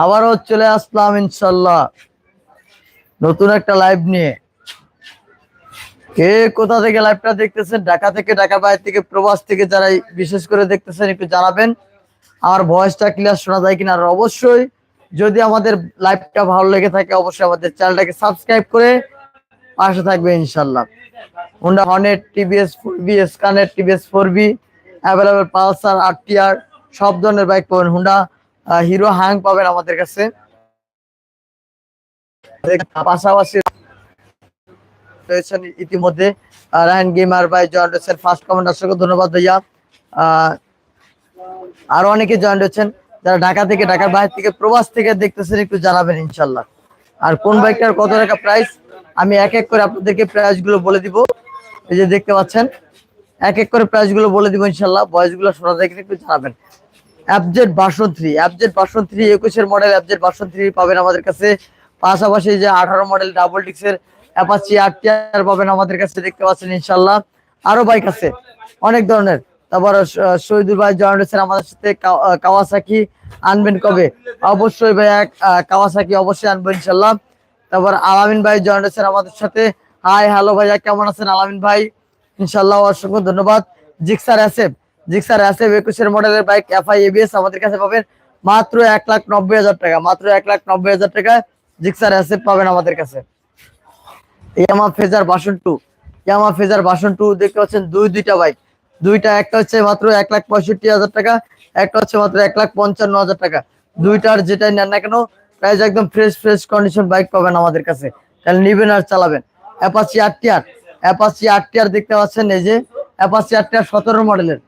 আবারও চলে আসলাম ইনশাল্লাহ নতুন একটা লাইভ নিয়ে। কে কোথা থেকে লাইভটা দেখতেছেন? ঢাকা থেকে, ঢাকা বাইরে থেকে, প্রবাস থেকে যারা বিশেষ করে দেখতেছেন, একটু জানাবেন। আমার ভয়েসটা ক্লিয়ার শোনা যায় কিনা? আর অবশ্যই যদি আমাদের লাইভটা ভালো লেগে থাকে, অবশ্যই আমাদের চ্যানেলটাকে সাবস্ক্রাইব করে পাশে থাকবে ইনশাল্লাহ Honda Hornet TVS four B স্কানের TVS four B available Pulsar R TR সব ধরনের বাইক পাবেন। হুন্ডা হিরো হাং পাবেন আমাদের কাছে। পাশাপাশি রয়েছেন ইতিমধ্যে রায়ন গেমার ভাই জয়েন রয়েছেন ফার্স্ট কমেন্ট অসংখ্য ধন্যবাদ ভাইয়া। আরও অনেকে জয়েন রয়েছেন, যারা ঢাকা থেকে, ঢাকার বাইরে থেকে, প্রবাস থেকে দেখতেছেন, একটু জানাবেন ইনশাল্লাহ আর কোন বাইকটার কত টাকা প্রাইস আমি এক এক করে আপনাদেরকে প্রাইসগুলো বলে দিব। এই যে দেখতে পাচ্ছেন, এক এক করে প্রাইসগুলো বলে দিব ইনশাল্লাহ বয়সগুলো শোনা কিনা একটু জানাবেন। FZ version three FZ version three একুশের মডেল অ্যাপজেড ভার্সন থ্রি পাবেন আমাদের কাছে। পাশাপাশি যে আঠারো মডেল ডাবল ডিক্সের অ্যাপাচি আর টিআর পাবেন আমাদের কাছে, দেখতে পাচ্ছেন ইনশাল্লাহ আরও বাইক আছে, অনেক ধরনের। তারপর শহীদুল ভাই জয়েন রয়েছেন আমাদের সাথে কাওয়াসাকি আনবেন কবে? অবশ্যই ভাই কাওয়াসাকি অবশ্যই আনব ইনশাল্লাহ তারপর আলামিন ভাই জয়েন রয়েছেন আমাদের সাথে। হাই হ্যালো ভাইয়া, কেমন আছেন আলামিন ভাই? ইনশাল্লাহ অসংখ্য ধন্যবাদ। জিক্সার অ্যাসেপ জিক্সার অ্যাসেপ একুশের মডেলের বাইক এফআই এবিএস আমাদের কাছে পাবেন মাত্র এক লাখ নব্বই হাজার টাকা, মাত্র এক লাখ নব্বই হাজার টাকা জিক্সার অ্যাসেপ পাবেন আমাদের কাছে। Yamaha Fazer version two Yamaha Fazer version two দেখতে পাচ্ছেন দুই, দুইটা বাইক দুইটা, একটা হচ্ছে মাত্র এক লাখ পঁয়ষট্টি হাজার টাকা, একটা হচ্ছে মাত্র এক লাখ পঞ্চান্ন হাজার টাকা। দুইটার যেটাই নেন না কেন, প্রাইস একদম ফ্রেশ ফ্রেশ কন্ডিশন বাইক পাবেন আমাদের কাছে। তাহলে নিবেন আর চালাবেন। অ্যাপাচি আরটিআর অ্যাপাচি আরটিআর দেখতে পাচ্ছেন এই যে অ্যাপাচি আরটিআর সতেরো মডেলের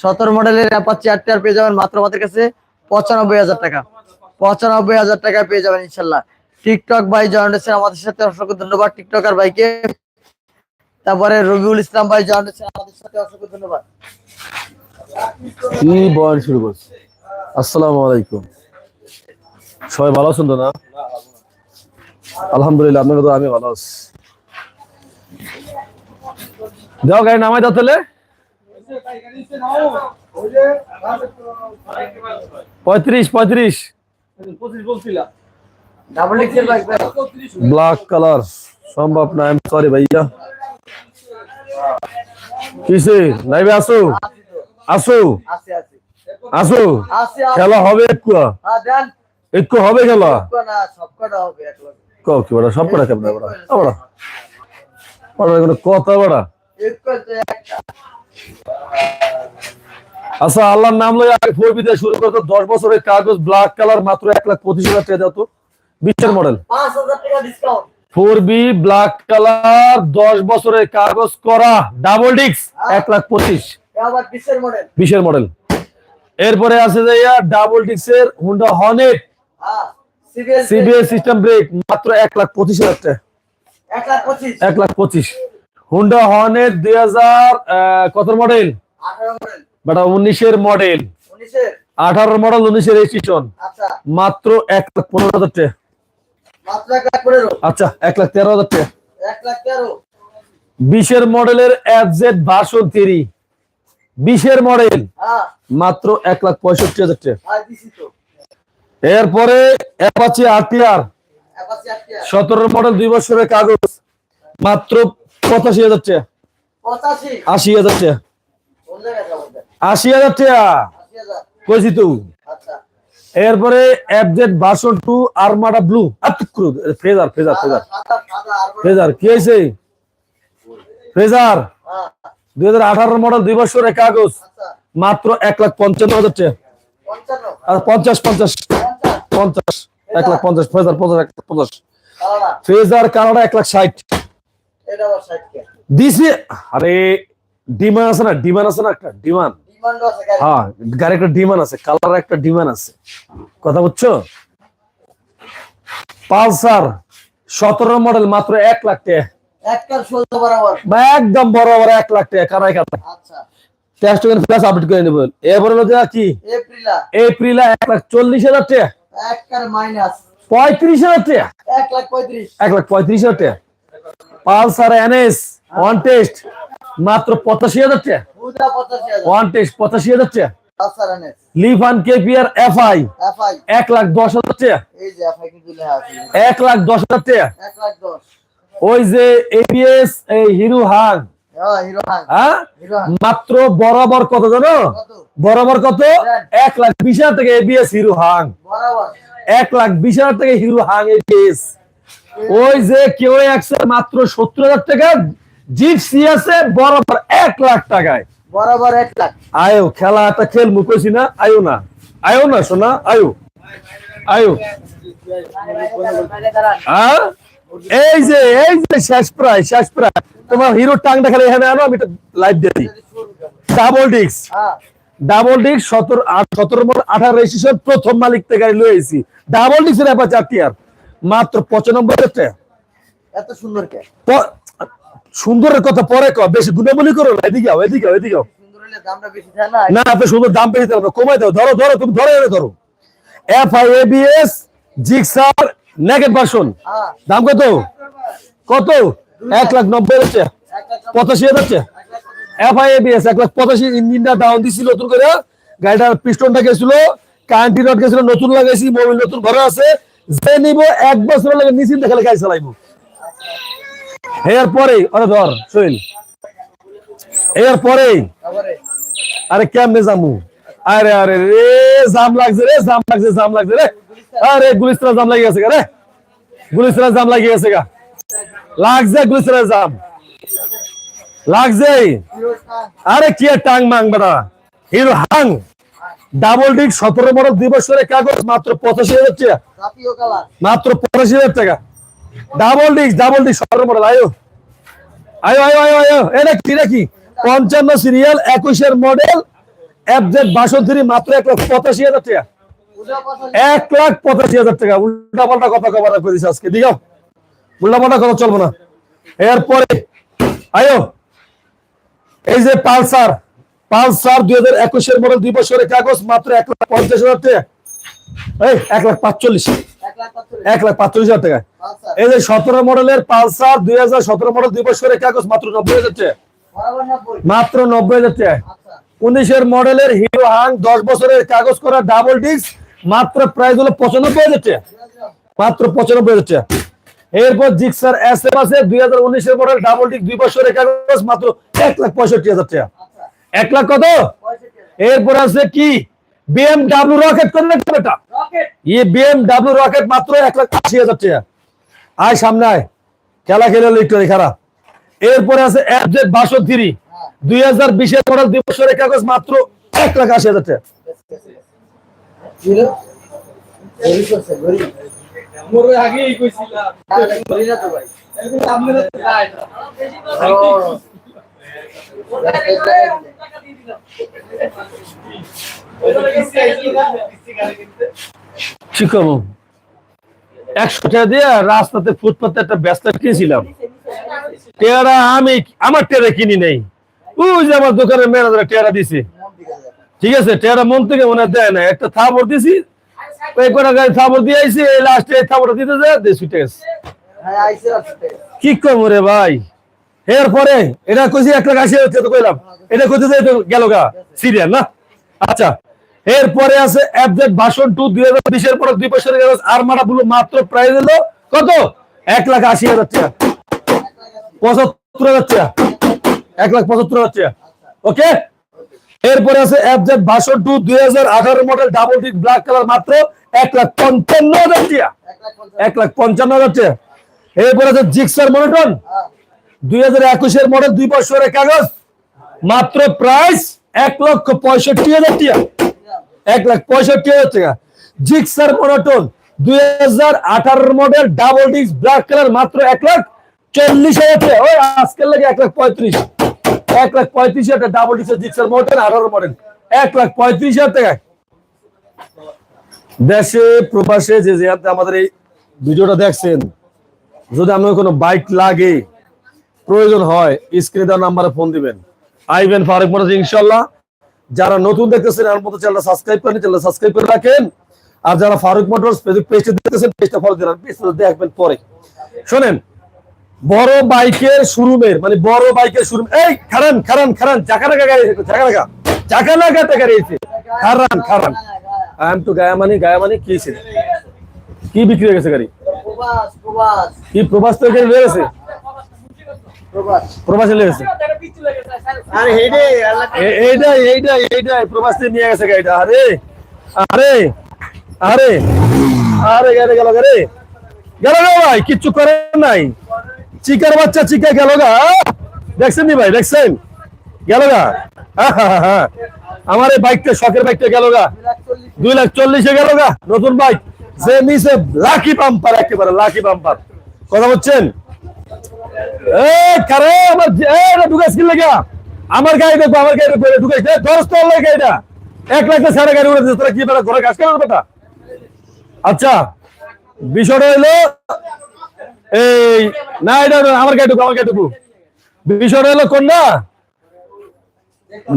সতেরো মডেলের অ্যাপাচি আরটিআর পেয়ে যাবেন মাত্র আমাদের কাছে পঁচানব্বই হাজার টাকা। পঁচানব্বই হাজার টাকা পেয়ে যাবেন ইনশাল্লাহ। টিকটক ভাই জয়েন হয়েছেন, আমাদের সাথে অসংখ্য ধন্যবাদ টিকটকার ভাইকে। তারপরে রবিউল ইসলাম ভাই জয়েন হয়েছেন, আমাদের সাথে অসংখ্য ধন্যবাদ। শুরু করছে? আসসালামু আলাইকুম। সবাই ভালো আলহামদুলিল্লাহ আমি ভালো আছি। যাও গাড়ি নামাই তাহলে। পঁয়ত্রিশ পঁয়ত্রিশ। ব্ল্যাক কালার সম্ভব না আমি সরি ভাইয়া। কিসে? লাইভে আসো? আসো? আছে আছে আসো? খেলা হবে একটু? একটু হবে খেলা? কি বড় সব কটা কেমন বড়? বড়। বড় কোনো কথা বড়? আচ্ছা আল্লাহর নাম লই আগে ফোর বিতে শুরু করতো দশ বছরের কাগজ ব্ল্যাক কালার মাত্র এক লাখ পঁচিশ হাজার টাকা দাও তো। বিশের model four B black colour দশ বছরের কাগজ করা ডাবল ডিক্স এক লাখ পঁচিশ। বিশের মডেল এরপরে আছে যে ডাবল ডিক্স এর হুন্ডা হর্নেট হ্যাঁ সিবিএস সিবিএস সিস্টেম ব্রেক মাত্র এক লাখ পঁচিশ হাজার টাকা। এক লাখ পঁচিশ। হুন্ডা হর্নেট দুই হাজার কত মডেল বেটা উনিশের মডেল আঠারো মডেল উনিশের রেজিস্ট্রেশন আচ্ছা। মাত্র এক লাখ পনেরো হাজার টাকা। আচ্ছা এক লাখ তেরো হাজার টাকা। তেরো? বিশের মডেলের এফ জেড ভার্সন থ্রি বিশের মডেল হ্যাঁ। মাত্র এক লাখ পঁয়ষট্টি হাজার টাকা। এরপরে অ্যাপাচি আরটিআর অ্যাপাচি সতেরো মডেল দুই বছরের কাগজ। মাত্র পঁচাশি হাজার টাকা। আশি হাজার টাকা? আশি হাজার টাকা? কইছি তো। আচ্ছা। এরপরে FZ version two Armada blue Fraser ফ্রেজার ফ্রেজার। ফ্রেজার কি হয়েছে ফ্রেজার হ্যাঁ। দুই হাজার আঠারো মডেল দুই বছরের কাগজ আচ্ছা। মাত্র এক লাখ পঞ্চান্ন হাজার টাকা। আর পঞ্চাশ পঞ্চাশ। পঞ্চাশ। এক লাখ পঞ্চাশ ফ্রেজার পঞ্চাশ এক লাখ পঞ্চাশ। ফ্রেজার কানাডা এক লাখ ষাট। দিছি আরে ডিমান্ড আছে না ডিমান্ড আছে না একটা ডিমান্ড ডিমান্ড আছে গাড়ি হ্যাঁ গাড়ি একটা ডিমান্ড আছে কালার একটা ডিমান্ড আছে। কথা বুঝছ? পালসার সতেরো মডেল মাত্র এক লাখ টাকা। বরাবর। একদম বড় বড় এক লাখ টাকা কাটা আচ্ছা। টেস্ট প্লাস আপডেট করে নেবেন এরপরে হলো কি? এপ্রিলা এপ্রিল এক লাখ চল্লিশ হাজার টাকা। পঁয়ত্রিশ হাজার টাকা। এক লাখ পঁয়ত্রিশ। এক লাখ পঁয়ত্রিশ হাজার টাকা। পালসার এনএস ওয়ান টেস্ট মাত্র পঁচাশি হাজার টাকা। ওয়ান টেস্ট পঁচাশি হাজার টাকা। Pulsar NS. Lifan KPR FI FI. এক লাখ দশ হাজার টাকা। এক লাখ দশ হাজার টাকা। ওই যে এবিএস এই হিরো হাং। হ্যাঁ? হিরো হাং। মাত্র বরাবর কত জানো? বরাবর কত? এক লাখ বিশ হাজার টাকা এবিএস হিরো হাং। এক লাখ বিশ হাজার টাকা হিরো হাং এবিএস ওই যে কেউ একশো মাত্র সত্তর হাজার টাকা জিপসি আছে বরাবর এক লাখ টাকায়। বরাবর এক লাখ। আয়ো খেলা একটা খেল মুখেছি না আয়ো না। আয়ো না শোনা আয়ো। আয়ো। হ্যাঁ এই যে এই যে শেষ প্রায় শেষ প্রায়। তোমার হিরো টাংটা খালি এখানে আনো আমি লাইভ দিয়ে দিই। ডাবল হ্যাঁ। ডাবল ডিস্ক সতেরো সতেরো আঠারো রেজিস্ট্রেশন প্রথম মালিক থেকে গাড়ি লয়ে ডাবল ডিস্কের ব্যাপার চারটি আর। মাত্র পঁচানব্বই হাজার টাকা। এত সুন্দর সুন্দরের কথা পরে কর বেশি গুণাবলী করো না এদিকে এদিকে এদিকে না? আপনি সুন্দর দাম বেশি কমাই দাও ধরো ধরো তুমি ধরো এফ আই এবিএস জিক্সার নেগেট ভার্সন দাম কত? কত? এক লাখ নব্বই হাজার পঁচাশি হাজার এফ আই এবিএস এক লাখ পঁচাশি ইঞ্জিনটা ডাউন দিছিল নতুন করে। গাড়িটার পিস্টনটা গেছিল কারেন্টি রড গেছিল নতুন লাগাইছি মোবিল নতুন ঘরে আছে। যে নিব, এক বছর লাগে নিশ্চিন্তে খালি গাড়ি চালাইবো। এরপরে, আরে ধর শৈল এরপরে, আরে কেমনে জামু আরে আরে, রে, জাম লাগছে রে, জাম লাগছে জাম লাগছে রে। আরে গুলিস্তারা জাম লাগিয়ে গেছে রে। গুলিস্তারা জাম লাগিয়ে গেছে গা। লাগছে গুলিস্তারা জাম। লাগছে। আরে, কি টাং মাং বেটা। হিরো হাং। ডাবল ডিক সতেরো মডেল দুই বছরের কাগজ মাত্র পঁচাশি হাজার টাকা। মাত্র পঁচাশি হাজার টাকা। ডাবল ডিস্ক ডাবল ডিস্ক সতেরো মডেল আয়ো। আয়ো আয়ো আয়ো আয়ো। এটা কি নাকি পঞ্চান্ন সিরিয়াল একুশের মডেল এফজেড মাত্র এক লাখ পঁচাশি হাজার টাকা। এক লাখ পঁচাশি হাজার টাকা। উল্টা পাল্টা কথা কবার করেছে আজকে। দিগাও। উল্টা পাল্টা কথা চলবো না। এরপরে আয়ো। এই যে পালসার পালসার দুই হাজার একুশের মডেল দুই বছরের কাগজ মাত্র এক লাখ পঞ্চাশ হাজার টাকা। এই এক লাখ পাঁচচল্লিশ। এক লাখ পাঁচচল্লিশ হাজার টাকা। এই যে সতেরো মডেলের পালসার দুই হাজার সতেরো মডেল দুই বছরের কাগজ মাত্র নব্বই হাজার টাকা। মাত্র নব্বই হাজার টাকা। আচ্ছা। উনিশের মডেলের হিরো হাং দশ বছরের কাগজ করা ডাবল ডিস্ক মাত্র প্রাইস হলো পঁচানব্বই হাজার টাকা। মাত্র পঁচানব্বই হাজার টাকা। এরপর জিক্সার এস এম আছে দুই হাজার উনিশের মডেল ডাবল ডিস্ক দুই বছরের কাগজ মাত্র এক লাখ পঁয়ষট্টি হাজার টাকা। এক লাখ কত? এরপর আছে কি? বিএমডাব্লিউ রকেট কোন বেটা রকেট ये বিএমডাব্লিউ রকেট মাত্র এক লাখ আশি হাজার টাকা। আয় সামনে আয়। খেলা খেলে একটু খারাপ এরপরে আছে এফজেড বাসন থ্রি দুই হাজার বিশের মডেল দুই বছরের কাগজ মাত্র এক লাখ আশি হাজার টাকা। আপনারা টাকা দিয়ে রাস্তাতে ফুটপাতে একটা আমি আমার টেয়ারা কিনি নেই। ওই যে আমার দোকানের ম্যানেজার টেয়ারা দিছে। ঠিক আছে? টেয়ারা মন থেকে মনে দেয় না একটা থাপড় দিছি। লাস্টে দিতে কি করব রে ভাই? এরপরে এটা কইছি এক লাখ আশি হচ্ছে তো কইলাম। এটা কইতে যাই গেল গা সিরিয়াল না? আচ্ছা এরপরে আছে এফজেড ভাষণ টু দুই হাজার বিশের পরে দুই বছরের কাগজ আরমাটা বলো মাত্র প্রাইস হলো কত? এক লাখ আশি হাজার টাকা। পঁচাত্তর হাজার টাকা। এক লাখ পঁচাত্তর হাজার টাকা। ওকে এরপরে আছে এফজেড ভাষণ টু দুই হাজার আঠারো model double disc black colour মাত্র এক লাখ পঞ্চান্ন হাজার টাকা। এক লাখ পঞ্চান্ন হাজার টাকা। এরপরে আছে জিক্সার মনোটন দুই হাজার একুশের মডেল দুই বছরের কাগজ, মাত্র প্রাইস এক লক্ষ পঁয়ষট্টি হাজার টাকা। এক লাখ পঁয়ষট্টি হাজার টাকা। জিক্সার মনোটন দুই হাজার আঠারোর model double disc black colour মাত্র এক লাখ চল্লিশ হাজার টাকা। ওই আজকের লাগে এক লাখ পঁয়ত্রিশ। এক লাখ পঁয়ত্রিশ হাজার ডাবল ডিস্ক জিক্সার মনোটন আঠারো মডেল এক লাখ পঁয়ত্রিশ হাজার টাকা। দেশে, প্রবাসে যে যে আমাদের এই ভিডিওটা দেখছেন, যদি আপনার কোনো বাইক লাগে প্রয়োজন হয় স্ক্রিনে নাম্বারে ফোন দিবেন। আইবেন ফারুক মোটরস ইনশাল্লাহ যারা নতুন দেখতেছেন আমার মতো চ্যানেলটা সাবস্ক্রাইব করেন চ্যানেলটা সাবস্ক্রাইব করে রাখেন। আর যারা ফারুক মোটরস পেজটা দেখতেছেন পেজটা ফলো দিলেন পেজটা দেখবেন পরে। শোনেন, বড় বাইকের শোরুমের মানে বড় বাইকের শোরুম এই খারান খারান খারান চাকা রাখা গাড়ি টাকা না গাতে গাড়িয়েছে খারান খারান। আম টু গায়া মানে গায়া মানে কি ছিল কি বিক্রি হয়ে গেছে গাড়ি? প্রবাস প্রবাস কি প্রবাস তো গাড়ি রয়ে গেছে? প্রবাস। প্রবাসে লেগে গেছে আর হেডে এ- এইটাই এইটাই এইটাই প্রবাসে নিয়ে গেছে গাড়িটা। আরে আরে আরে আরে গেলে গেল গাড়ি। গেল গা ভাই কিচ্ছু করে নাই। চিকার বাচ্চা চিকা গেল গা। দেখছেন নি ভাই দেখছেন? গেল গা। আমার এই বাইকটা শখের বাইকটা গেল গা। দুই লাখ চল্লিশে গেল গা। নতুন বাইক। যে নিচে লাকি পাম্পার একেবারে লাকি পাম্পার কথা বলছেন কারে, আমার এটা কি আমার গাড়ি দেখব আমার গাড়ি ঢুকাইছ দশ লাগে এটা। এক লাখ গাড়ি উড়ে তোরা কি ঘরে কাজ বেটা? আচ্ছা বিষয়টা এই, না, এটা আমার গাড়ি আমার গাড়ি বিষয়টা হলো কোন না?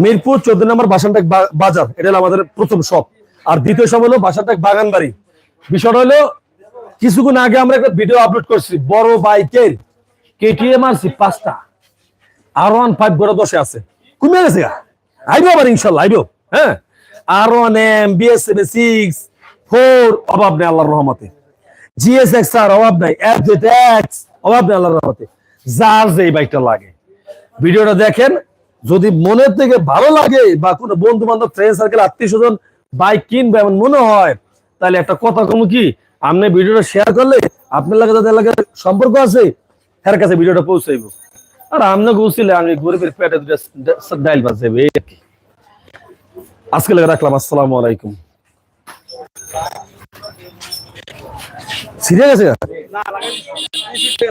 মিরপুর চোদ্দ নম্বর বাসানটাক বাজার, এটা হলো আমাদের প্রথম শপ। আর দ্বিতীয় শপ হলো বাসানটাক বাগান বাড়ি বিষয়টা হলো কিছুক্ষণ আগে আমরা একটা ভিডিও আপলোড করছি, বড় বাইকের। কেটিএম আরছি পাঁচটা। আর ওয়ান ফাইভ বড় দশে আছে। কমে গেছে আইবো আবার ইনশাল্লাহ, আইবো। হ্যাঁ? আর one M BS seven six four অভাব নেই আল্লাহর রহমতে। জিএস এক্স আর অভাব নাই এফ জেড এক্স অভাব নেই আল্লাহর রহমতে। যার যে এই বাইকটা লাগে। ভিডিওটা দেখেন, যদি মনের থেকে ভালো লাগে বা কোনো বন্ধু বান্ধব ফ্রেন্ড সার্কেল আত্মীয় স্বজন বাইক কিনবে এমন মনে হয়, তাহলে একটা কথা কম কি? আপনি ভিডিওটা শেয়ার করলে আপনার লাগে যাদের লাগে সম্পর্ক আছে এর কাছে ভিডিওটা পৌঁছাইব। আর আমনে গুছিলে আমি গরিবের পেটে দুটা ডাইল এই কি। আজকে লাগে রাখলাম, আসসালামু আলাইকুম। সিরিয়াস আছে?